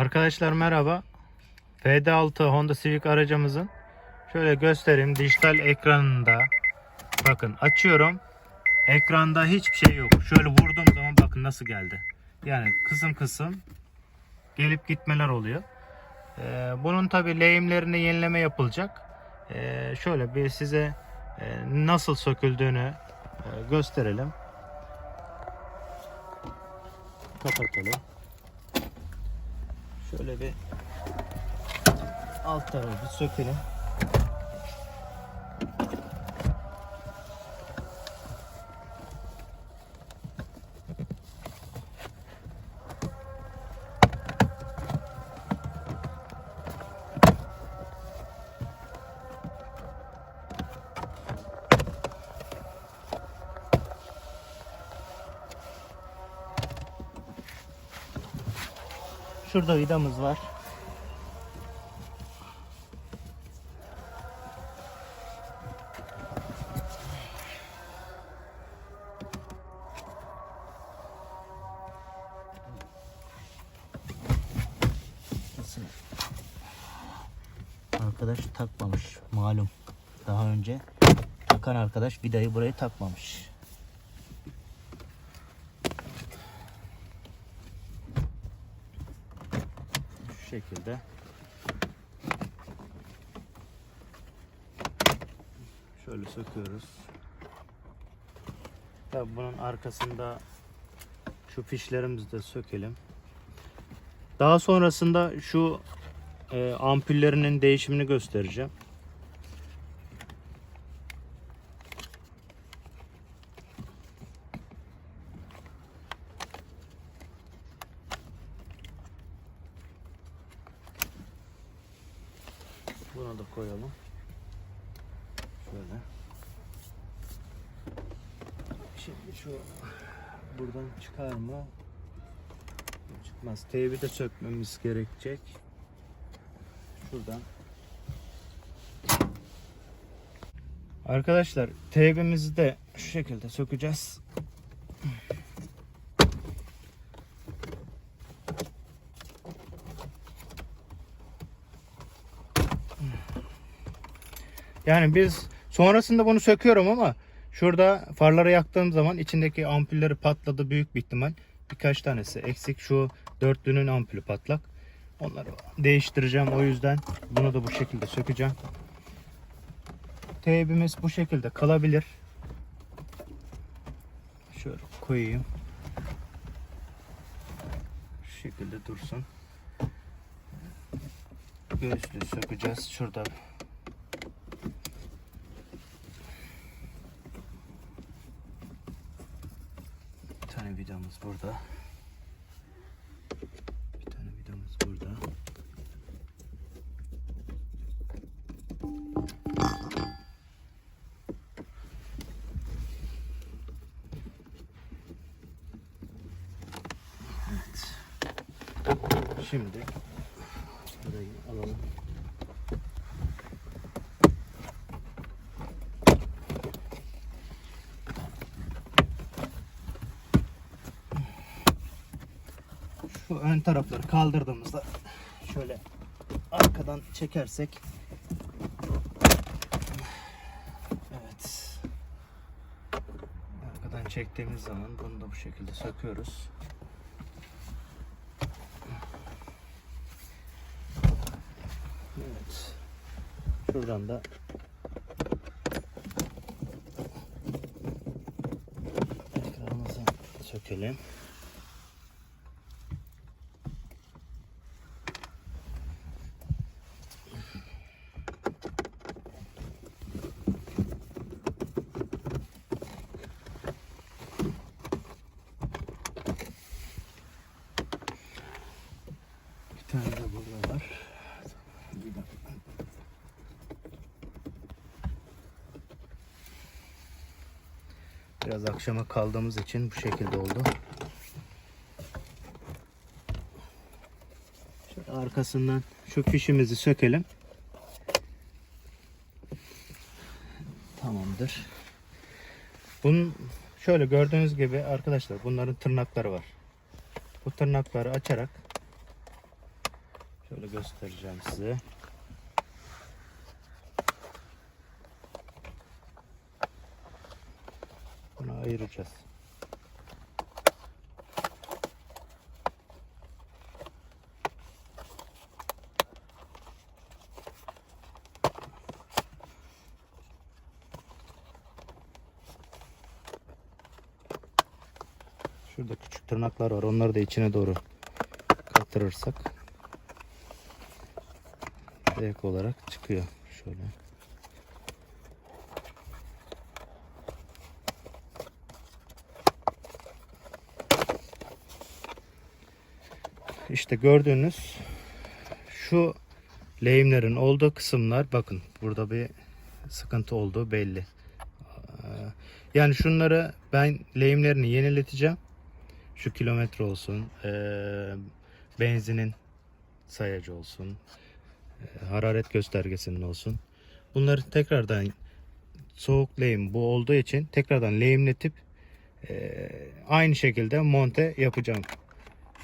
Arkadaşlar merhaba. FD6 Honda Civic aracımızın şöyle göstereyim dijital ekranında bakın açıyorum. Ekranda hiçbir şey yok. Şöyle vurduğum zaman bakın nasıl geldi. Yani kısım kısım gelip gitmeler oluyor. Ee, bunun tabi lehimlerini yenileme yapılacak. Ee, şöyle bir size e, nasıl söküldüğünü e, gösterelim. Kapatalım. Şöyle bir alt tarafı bir sökelim. Şurada vidamız var. Arkadaş takmamış malum. Daha önce takan arkadaş vidayı buraya takmamış. Şu şekilde. Şöyle söküyoruz. Tabii bunun arkasında şu fişlerimizi de sökelim. Daha sonrasında şu e, ampullerinin değişimini göstereceğim. Bunu da koyalım. Şöyle. Şimdi şu buradan çıkar mı? Çıkmaz. Teybi de sökmemiz gerekecek. Şuradan. Arkadaşlar teybimizi de şu şekilde sökeceğiz. Yani biz sonrasında bunu söküyorum ama şurada farları yaktığım zaman içindeki ampulleri patladı büyük bir ihtimal. Birkaç tanesi eksik. Şu dörtlünün ampulü patlak. Onları değiştireceğim. O yüzden bunu da bu şekilde sökeceğim. Teybimiz bu şekilde kalabilir. Şöyle koyayım. Şu şekilde dursun. Göğüslüğü sökeceğiz. Şurada tane vidamız burada. Bir tane vidamız burada. Evet. Şimdi burayı alalım. Şu ön tarafları kaldırdığımızda şöyle arkadan çekersek Evet. Arkadan çektiğimiz zaman bunu da bu şekilde söküyoruz. Evet. Şuradan da ekranımızı sökelim. Bir tane de burada var. Bir dakika. Biraz akşama kaldığımız için bu şekilde oldu. Şöyle arkasından şu fişimizi sökelim. Tamamdır. Bunun şöyle gördüğünüz gibi arkadaşlar bunların tırnakları var. Bu tırnakları açarak Şöyle göstereceğim size. Ayıracağız. Şurada küçük tırnaklar var. Onları da içine doğru katırırsak direkt olarak çıkıyor. Şöyle. İşte gördüğünüz şu lehimlerin olduğu kısımlar bakın burada bir sıkıntı olduğu belli. Ee, Yani şunları ben lehimlerini yenileteceğim. Şu kilometre olsun, ee, benzinin sayacı olsun, ee, hararet göstergesinin olsun. Bunları tekrardan soğuk lehim bu olduğu için tekrardan lehimletip aynı şekilde monte yapacağım.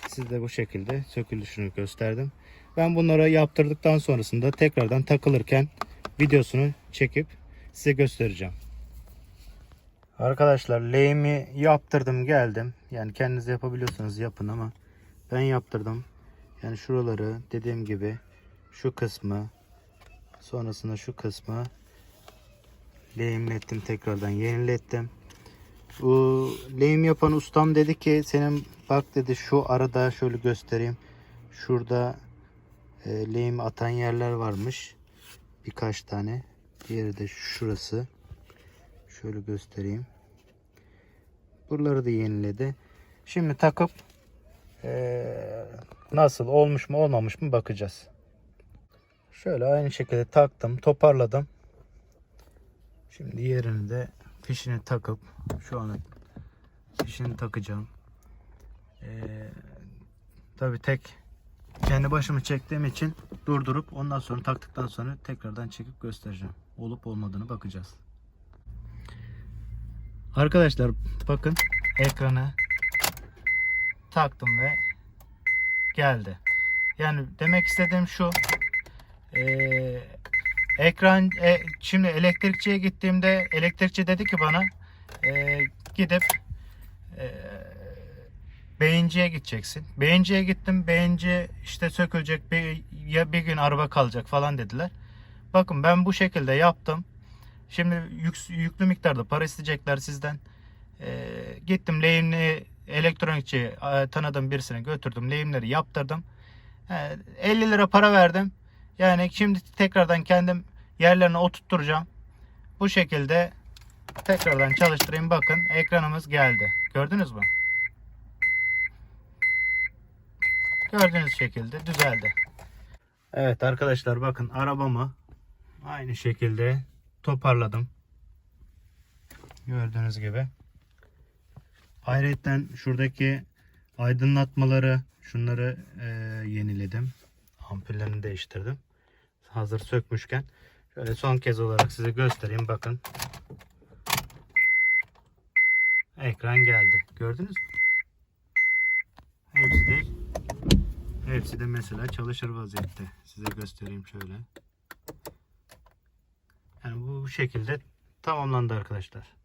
Siz de bu şekilde sökülüşünü gösterdim. Ben bunları yaptırdıktan sonrasında tekrardan takılırken videosunu çekip size göstereceğim. Arkadaşlar lehimi yaptırdım geldim. Yani kendiniz yapabiliyorsanız yapın ama ben yaptırdım. Yani şuraları dediğim gibi şu kısmı sonrasında şu kısmı lehimlettim tekrardan yenilettim. Bu lehim yapan ustam dedi ki senin bak dedi şu arada şöyle göstereyim. Şurada e, lehim atan yerler varmış. Birkaç tane. Diğeri de şurası. Şöyle göstereyim. Buraları da yeniledi. Şimdi takıp e, nasıl olmuş mu olmamış mı bakacağız. Şöyle aynı şekilde taktım, toparladım. Şimdi yerini de fişini takıp şu an fişini takacağım. Ee, tabii tek kendi başımı çektiğim için durdurup ondan sonra taktıktan sonra tekrardan çekip göstereceğim. Olup olmadığını bakacağız. Arkadaşlar bakın ekranı taktım ve geldi. Yani demek istediğim şu. Ee, ekran e, şimdi elektrikçiye gittiğimde elektrikçi dedi ki bana e, gidip beyinciye gideceksin. Beyinciye gittim. Beyinci işte sökülecek bir, ya bir gün araba kalacak falan dediler. Bakın ben bu şekilde yaptım. Şimdi yük, yüklü miktarda para isteyecekler sizden. E, gittim lehimli elektronikçi e, tanıdığım birisine götürdüm. Lehimleri yaptırdım. E, 50 lira para verdim. Yani şimdi tekrardan kendim yerlerine oturtturacağım. Bu şekilde tekrardan çalıştırayım. Bakın ekranımız geldi. Gördünüz mü? Gördüğünüz şekilde düzeldi. Evet arkadaşlar bakın arabamı aynı şekilde toparladım. Gördüğünüz gibi. Ayrıca şuradaki aydınlatmaları şunları e, yeniledim. Ampullerini değiştirdim. Hazır sökmüşken şöyle son kez olarak size göstereyim bakın. Ekran geldi. Gördünüz mü? Hepsi de hepsi de mesela çalışır vaziyette. Size göstereyim şöyle. Yani bu şekilde tamamlandı arkadaşlar.